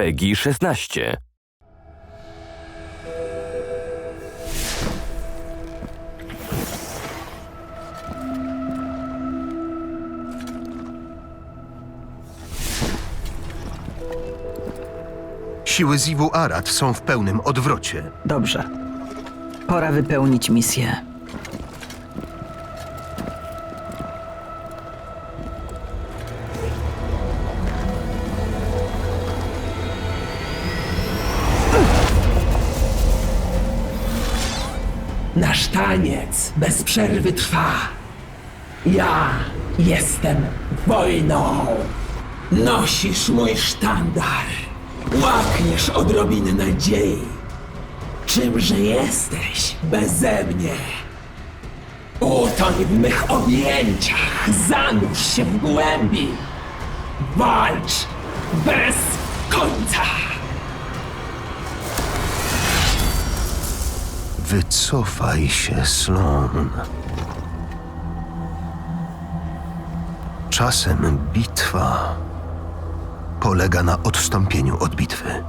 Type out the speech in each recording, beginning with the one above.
PEGI 16. Siły Ziwu Arad są w pełnym odwrocie. Dobrze. Pora wypełnić misję. Nasz taniec bez przerwy trwa. Ja jestem wojną. Nosisz mój sztandar. Łakniesz odrobiny nadziei. Czymże jesteś beze mnie? Utoń w mych objęciach, zanurz się w głębi. Walcz bez końca. Wycofaj się, Sloan. Czasem bitwa polega na odstąpieniu od bitwy.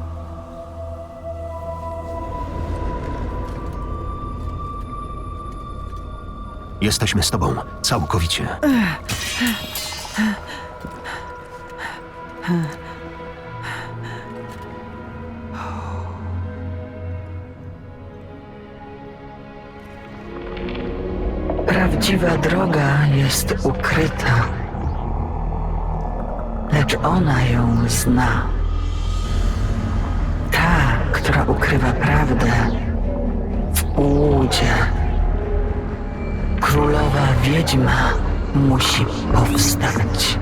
Jesteśmy z tobą całkowicie. Prawdziwa droga jest ukryta, lecz ona ją zna. Ta, która ukrywa prawdę w ułudzie. Królowa wiedźma musi powstać.